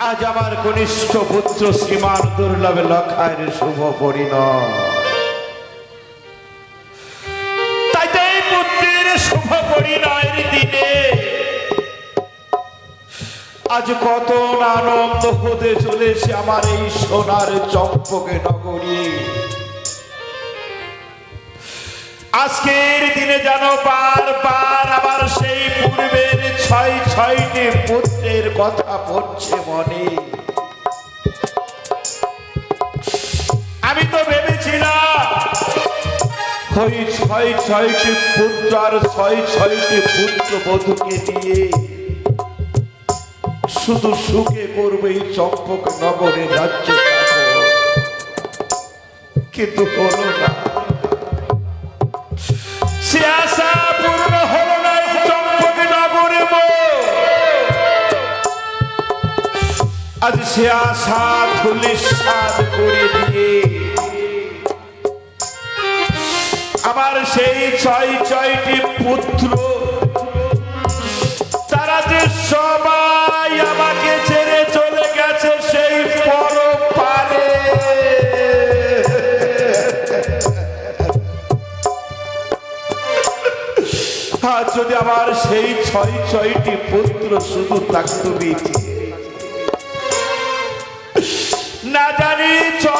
আজ আমার কনিষ্ঠ পুত্র শ্রীমান দুর্লভ লক্ষায়ের শুভ পরিণয় শুভ পরিণয়ের আজ কত আনন্দ হতে চলেছে আমার এই সোনার চম্পকে নগরী। আজকের দিনে যেন বার বার আবার সেই পূর্বের ছয় ছয়টি পুত্রের কথা পড়ছে মনে। আমি তো ভেবেছিলাম শুধু সুখে করবে এই চম্পক নগরে রাজ্য কিন্তু হলো না। সে আজ সে আশা ধুলিসাদ করে দিয়ে আমার সেই ছয় ছয়টি পুত্র, তারা যে সবাই আমাকে ছেড়ে চলে গেছে সেই পর পারে আর যদি আমার সেই ছয় ছয়টি পুত্র শুধু থাকতো বেঁচে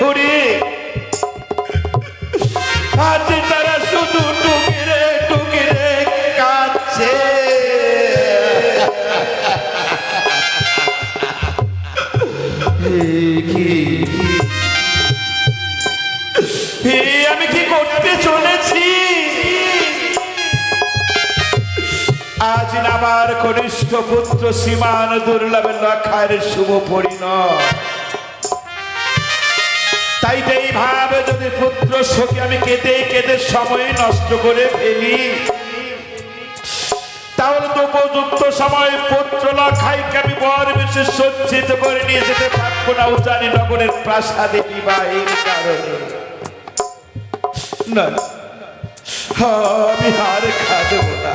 ধরে। আজ তারা শুধু টুকিরে টুকিরে কাঁদছে। হে, আমি কি করতে চলেছি? আজ আমার কনিষ্ঠ পুত্র সীমান দুর্লভ লক্ষার শুভ পরিণয় তো ভাবে, যদি পুত্র শোকে আমি কেঁদে কেঁদে সময় নষ্ট করে ফেলি। তাহলে তো উপযুক্ত সময় পুত্র লক্ষাইকে আমি বর বিশেষ সজ্জিত করে নিয়ে যেতে পারব না, উজানি নগরের প্রাসাদে বিবাহের কারণে। না আমি আর খাদব না।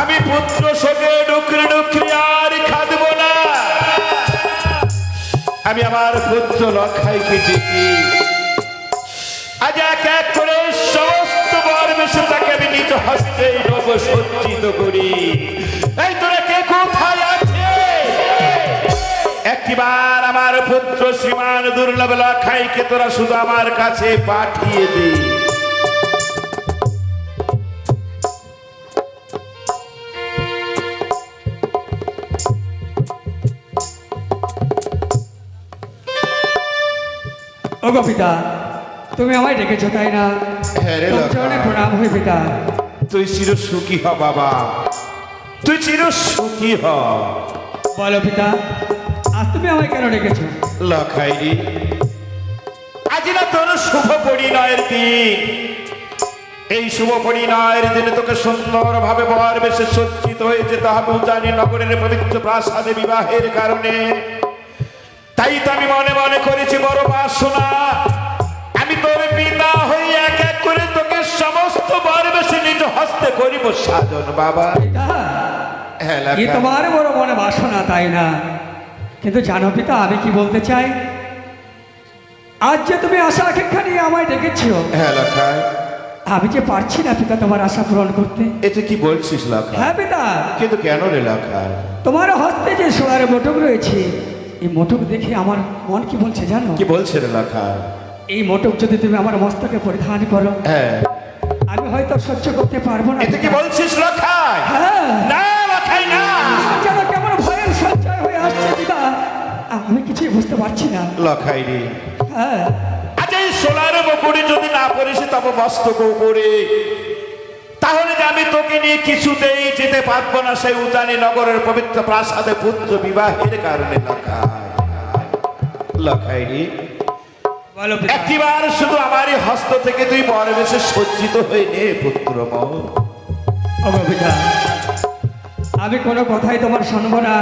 আমি পুত্র শোকে ডুকরে ডুকরে আর খাদব না আমি আমার পুত্র লক্ষাইকে দেখি আজ এক এক করে সমস্ত বর বেশে তাকে আমি নিজ হস্তে রব সজ্জিত করি। এই তোরা কে কোথায় আছে? একবার আমার পুত্র শ্রীমান দুর্লভ লক্ষাইকে তোরা শুধু আমার কাছে পাঠিয়ে দে। ও গো পিতা তুমি আমায় ডেকেছো তাই না? হ্যাঁ রে। চরণে প্রণাম হই পিতা। তুই চির সুখী হ বাবা। তুই চির সুখী হ। বলো পিতা আজ তুমি আমায় কেন ডেকেছো? লখাইরি আজ না তোর শুভ পরিণয়ের দিন। এই শুভ পরিণয়ের দিনে তোকে সুন্দর ভাবে বর বেশে সজ্জিত হয়ে যেতে হবে। উজানি নগরের পবিত্র প্রাসাদে বিবাহের কারণে। তাই তো আমি মনে মনে করেছি বড় বাসনা আমি তোর পিতা হয়ে এক এক করে তোকে সমস্ত বর বেশে নিজ হস্তে করিব সাধন বাবা। হ্যাঁ এ। তোমার বড় মনে বাসনা তাই না? কিন্তু জানো পিতা আমি কি বলতে চাই? আজ যে তুমি আশা আকাঙ্ক্ষা নিয়ে আমায় ডেকেছো হ্যাঁ লখাই আমি যে পারছি না পিতা তোমার আশা পূরণ করতে। এটা কি বলছিস লখাই হ্যাঁ পিতা। কিন্তু কেন রে লখাই তোমার হস্তে যে সোনার মোটক রয়েছে এই মোটক দেখে আমার মন কি বলছে জানো? কি বলছে রে লখাই এই মোটক যদি তুমি আমার মস্তকে পরিধান করো হ্যাঁ। আমি হয়তো সহ্য করতে পারব না। এটা কি বলছিস লখাই হ্যাঁ। না লখাই না। যেন কেমন ভয়ের সঞ্চয় হয়ে আসছে পিতা আমি কিছুই বুঝতে পারছি না। লখাই রে। হ্যাঁ। আজ এই সোলার বকুড়ি যদি না পড়িস তবে মস্তক উপরে। তাহলে যে আমি তোকে নিয়ে কিছুতেই যেতে পারব না সেই উজানি নগরের পবিত্র প্রাসাদে পুত্র বিবাহের কারণে লখাই। লখাই রে। বলো পিতা একটিবার শুধু আমারই হস্ত থেকে তুই পরবেশে সজ্জিত হয়ে নে পুত্র আমি কোনো কথাই তোমার শুনব না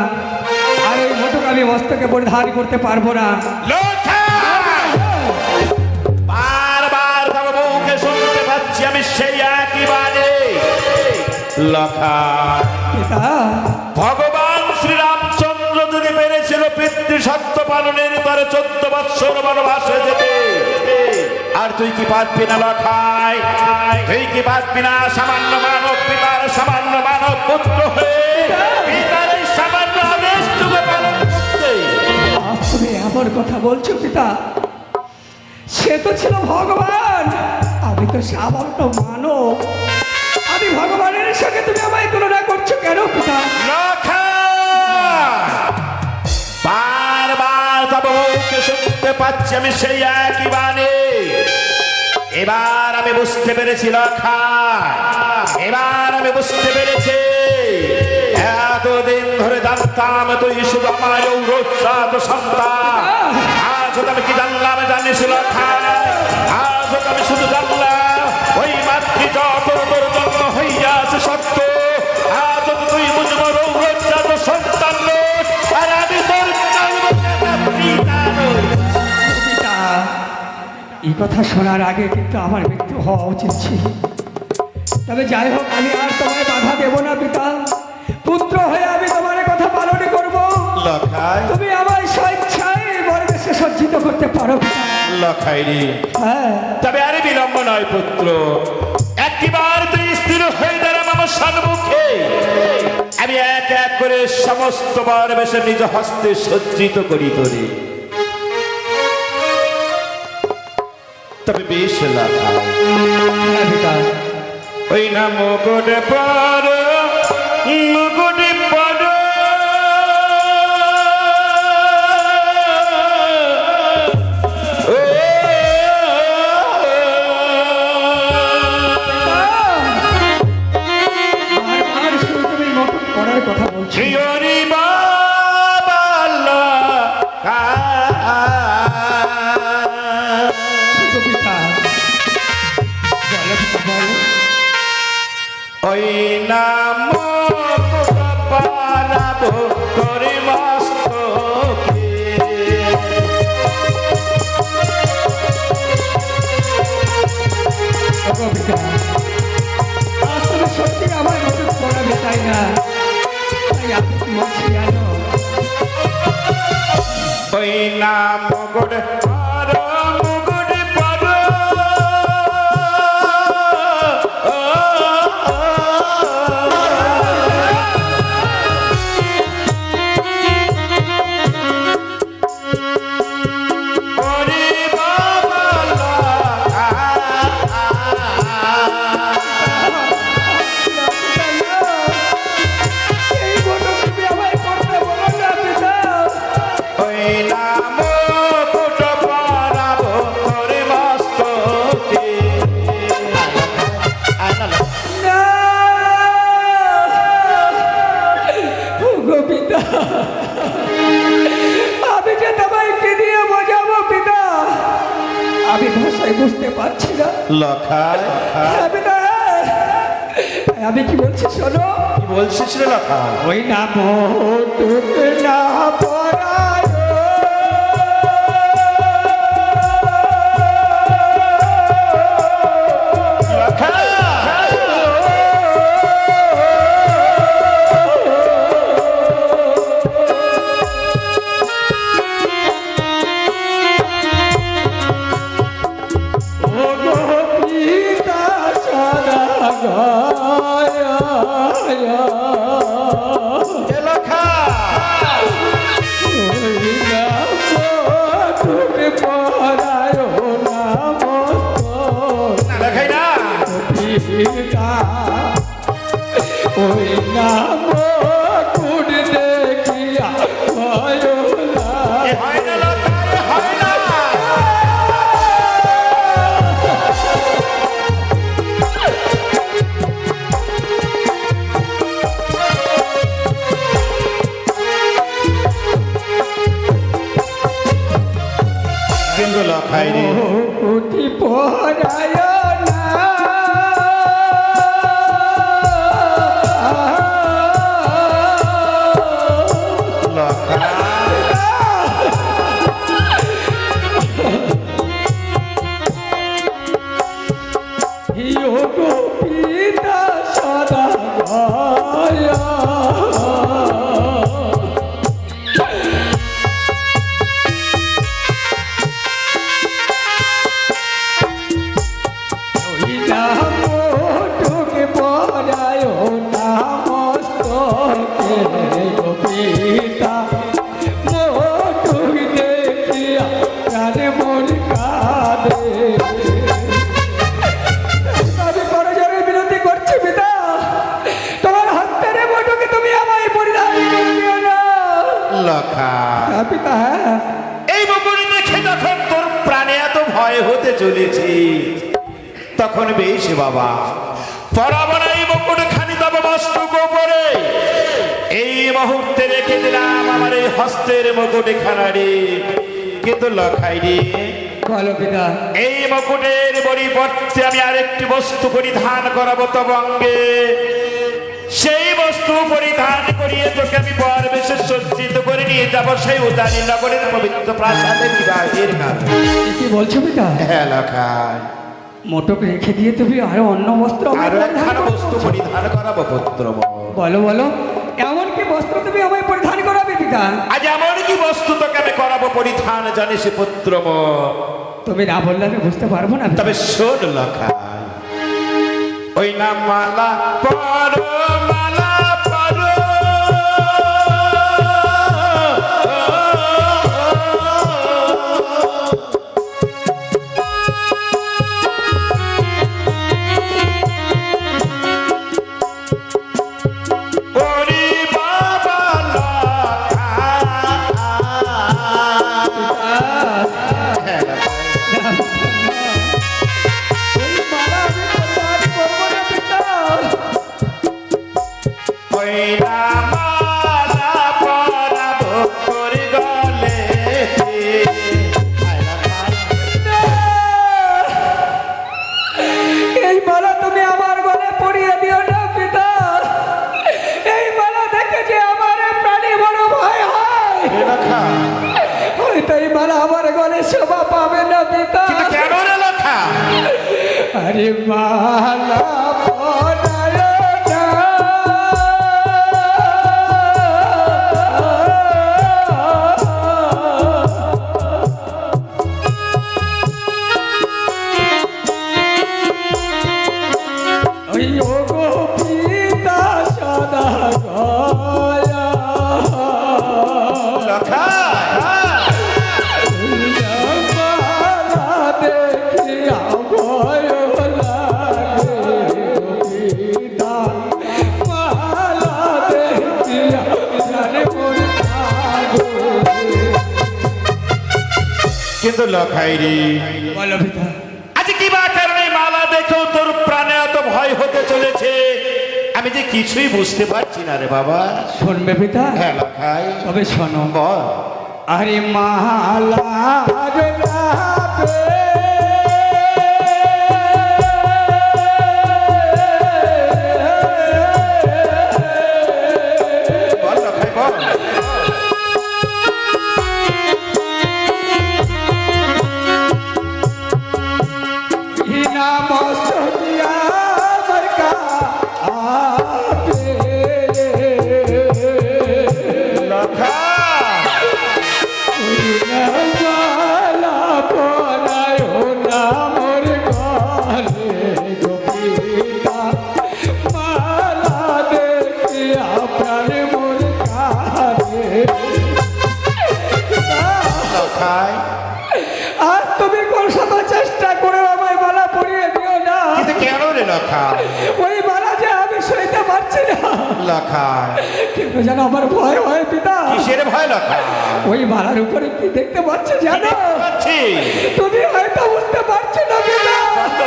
আর ওই মোটক আমি মস্তকে পরিধান করতে পারব না। পিতা ভগবান শ্রীরামচন্দ্র যদি পেরেছিল পিতৃ সত্য পালনের তরে চোদ্দ বৎসর বনবাসে যেতে। আর তুই কি পারবি না লখাই? তুই কি পারবি না সামান্য মানব পিতার, সামান্য মানব পুত্র হয়ে পিতার এই সামান্য আদেশটুকু পালন করতে? এমন কথা বলছো পিতা। সে তো ছিল ভগবান। আমি তো সামান্য মানব। আমি ভগবানের সঙ্গে তুমি আমায় তুলনা করছ কেন পিতা? বারবার তব শুনতে পাচ্ছি আমি সেই একই বাণী। এবার আমি বুঝতে পেরেছি লখা এবার আমি বুঝতে পেরেছি। এতদিন ধরে জানতাম তুই শুধু আমার ঔরসাদ সন্তান। আজ আমি কি জানলাম জানিস লখা আজ আমি শুধু জানলাম ওই মাতৃ যত সত্য। আজ তুই বুঝব রৌরজাত সন্তান আর আমি তোর এই কথা শোনার আগে কিন্তু আমার মৃত্যু হওয়া উচিত ছিল। তবে যাই হোক আমি আর তোমায় বাধা দেব না পিতা। পুত্র হয়ে আমি তোমার কথা পালন করব। তুমি আমার স্বেচ্ছায় সজ্জিত করতে পারো হ্যাঁ। তবে আরে বিলম্ব নয় পুত্র। একবার তুই স্থির হয়ে দাঁড়াম আমার আমি এক এক করে সমস্ত বেশে নিজ হস্তে সজ্জিত করি তোরে। তবে বেশ লাগাই হ্যাঁ ওই না মুকুট পর মুকুট ওই নাম পারাব করে মস্তকে সত্যি আমার মটন করাবে তাই না। তাই আপনি কি জানো ওই শোনো। কি বলছিস রে লখাই ওই নাম টুক না ইয়োগো পিতা সদা পিতা হ্যাঁ। এই দেখে যখন তোর প্রাণে এত ভয় হতে চলেছে তখন বেশ বাবা। পরাবর এই খানি তবে মস্তক উপরে এই মুহূর্তে রেখে দিলাম আমার এই হস্তের মুকুট খানারে কিন্তু লখাই রে এই মুকুটের পরিবর্তে আমি আরেকটি বস্তু পরিধান করাবো তব অঙ্গে সেই বস্তু পরিধান করিয়ে তোকে আমি পর বেশে সজ্জিত করে নিয়ে যাব সেই উদানি নগরের পবিত্র প্রাসাদে বিবাহের কি বলছো পিতা হ্যাঁ মোটক রেখে দিয়ে তুমি আরও অন্য বস্ত্র আরও পরিধান একখানা বস্তু পরিধান করাবো পুত্র বলো। বলো এমন কি বস্ত্র তুমি আমায় পরিধান করাবে পিতা আজ এমন কি বস্তু তোকে আমি করাবো পরিধান জানিস পুত্র? তুমি না বললে আমি বুঝতে পারব না তবে শোন লখাই ওই নাম মালা পর কিন্তু লখাই রে বলো পিতা। আজ কি বা কারণে মালা দেখো তোর প্রাণে এত ভয় হতে চলেছে। আমি যে কিছুই বুঝতে পারছি না রে বাবা। শুনবে পিতা? হ্যাঁ তবে শোনো। বল। আরে মালা চেষ্টা করে আমায় মালা পরিয়ে দিও না। কিন্তু কেন রে লখা কিন্তু যেন আমার ভয় হয় পিতা। কিসের ভয় লখা ওই মালার উপরে কি দেখতে পাচ্ছি জানো? পাচ্ছি? তুমি হয়তো বুঝতে পারছ না পিতা।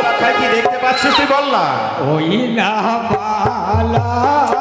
লখাই কি দেখতে পাচ্ছিস তুই বল না। ওই না মালার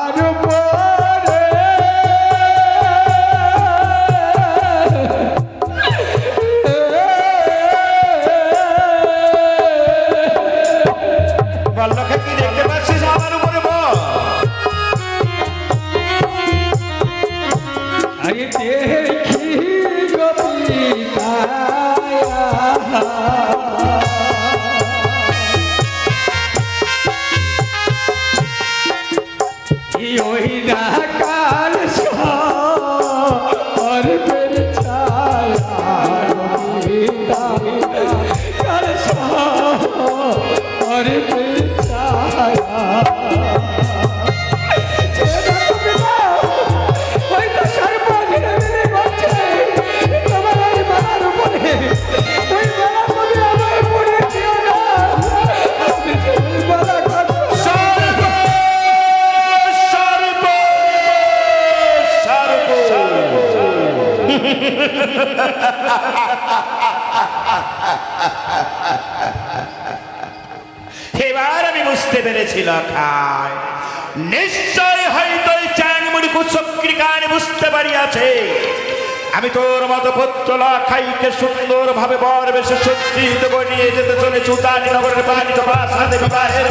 আমি তোর মতো পুত্র লখাইকে সুন্দর ভাবে বর বেশে সজ্জিত নিয়ে যেতে চলে চুতানি নগরের পানিত প্রাসাদে বিবাহের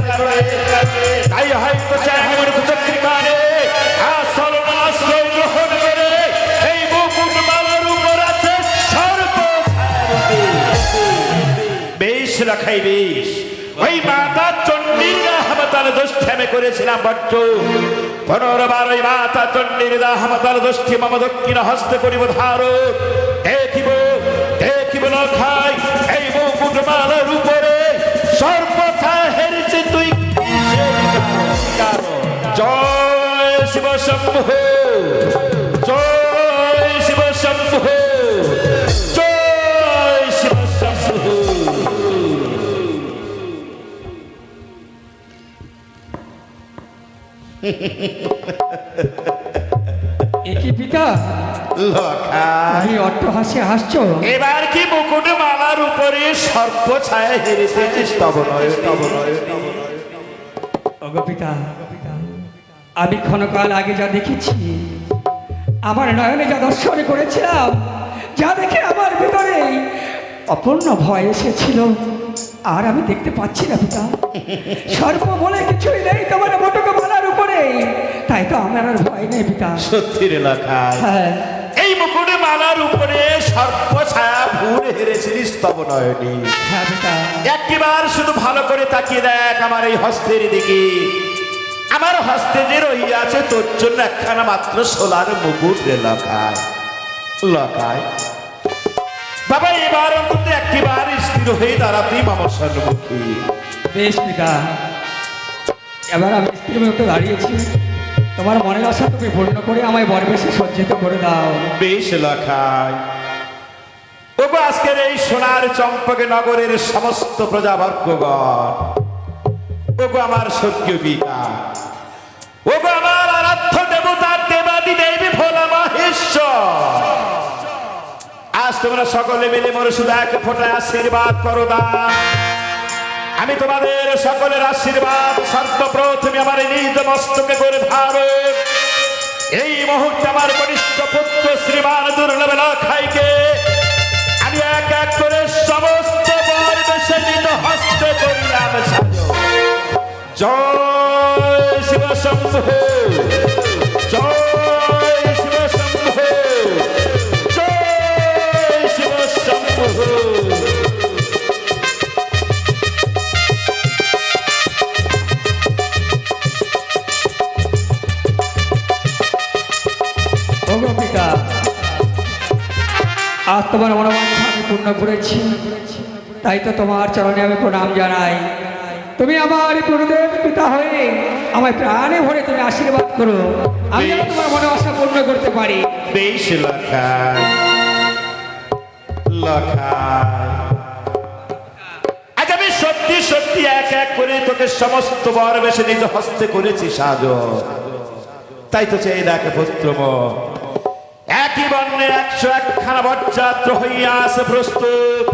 তাই হয়তো চ্যাংমুড়ি কুচক্রি করে বেশ বেশ। মাতা করেছিলাম বট্ট। পুনর্বার ওই মাতা চণ্ডীর হামতাল দোষ্ঠী মম দক্ষিণ হস্তে করিব ধার দেখিব দেখিব লখাই এই মুকুট মালার উপরে। সর্বথা হেরেছে তুই? জয় শিব শম্ভু। জয় শিব শম্ভু। জয় একই লখাই আমি হাসছো? এবার কি মুকুট মালার উপরে সর্প ছায়া হেরেছিস তব নয় তব নয় ওগো আমি ক্ষণকাল আগে যা দেখেছি আমার নয়নে যা দর্শন করেছিলাম যা দেখে আমার ভিতরে অপূর্ণ ভয় এসেছিল। আর আমি দেখতে পাচ্ছি না পিতা। সর্প বলে কিছুই নেই তোমার মোটকে বলার উপরে। তাই তো আমার আর ভয় নেই পিতা। সত্যি রে লখাই হ্যাঁ। এই মুকুট মালার উপরে সর্প ছায়া ভুল হেরেছিলিস তব নয়নি। একটিবার শুধু ভালো করে তাকিয়ে দেখ আমার এই হস্তের দিকে। আমার হস্তে যে রহিয়াছে তোর জন্য একখানা মাত্র সোলার মুকুট রে লখায় লখায় বাবা এবার অন্তত একটিবার স্থির হয়ে দাঁড়াতেই মামার সম্মুখী বেশ পিতা। এবার আমি মতো দাঁড়িয়েছি। তোমার মনের আশা তুমি পূর্ণ করে আমায় বরবেশে সজ্জিত করে দাও। বেশ লখায়। ওগো আজকের এই সোনার চম্পক নগরের সমস্ত প্রজাবর্গগণ ওগো আমার সত্য পিতা ওগো আমার আরাধ্য দেবতার দেবাদি দেবী ভোলা মহেশ্বর। আজ তোমরা সকলে মিলে মোর শুধু এক ফোঁটা আশীর্বাদ করো দান আমি তোমাদের সকলের আশীর্বাদ সর্বপ্রথমে আমার নিজ মস্তকে করে ধারণ এই মুহূর্তে আমার কনিষ্ঠ পুত্র শ্রীমান দুর্লভ লখাইকে আমি এক এক করে সমস্ত বর বেশে নিজ হস্তে করিলাম। জয় শিব আজ তোমার মনোবাঞ্ছা আমি পূর্ণ করেছি। তাই তো তোমার চরণে আমি প্রণাম জানাই। তুমি আমার গুরুদেব পিতা হয়ে আমায় প্রাণে ভরে তুমি আশীর্বাদ করো। আমি তোমার মনোবাসা পূর্ণ করতে পারি। বেশ আমি সত্যি সত্যি এক এক করে তোকে সমস্ত হস্তে করেছি তাই তো চেয়ে দেখে বর্ণে একশো একখানা বরযাত্র হইয়া আসে প্রস্তুত।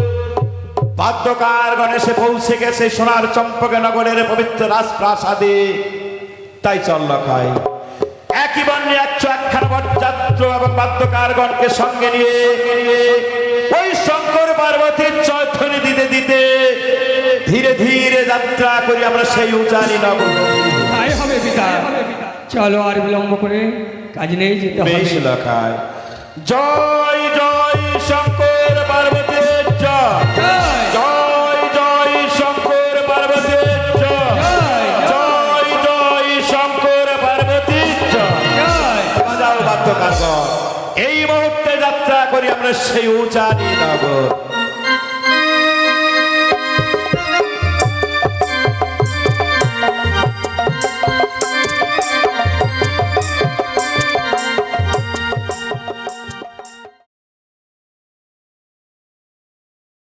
বাদ্যকার গণেশে পৌঁছে গেছে সোনার চম্পকে নগরের পবিত্র রাজপ্রাসাদে। তাই চল লখাই। একই বর্ণে একশো একখানা বরযাত্র এবং বাদ্যকারগণকে সঙ্গে নিয়ে ওই শঙ্কর পার্বতীর চৈথনি দিতে দিতে ধীরে ধীরে যাত্রা করি আমরা সেই নগর। তাই হবে পিতা। চলো আর বিলম্ব করে কাজ নেই যেতে হবে। জয় জয় শঙ্কর পার্বতীর জয়। জয়। জয় শঙ্কর পার্বতীর জয়। জয়। জয়। শঙ্কর পার্বতীর জয়। এই মুহূর্তে যাত্রা করি আমরা সেই উঁচা নগর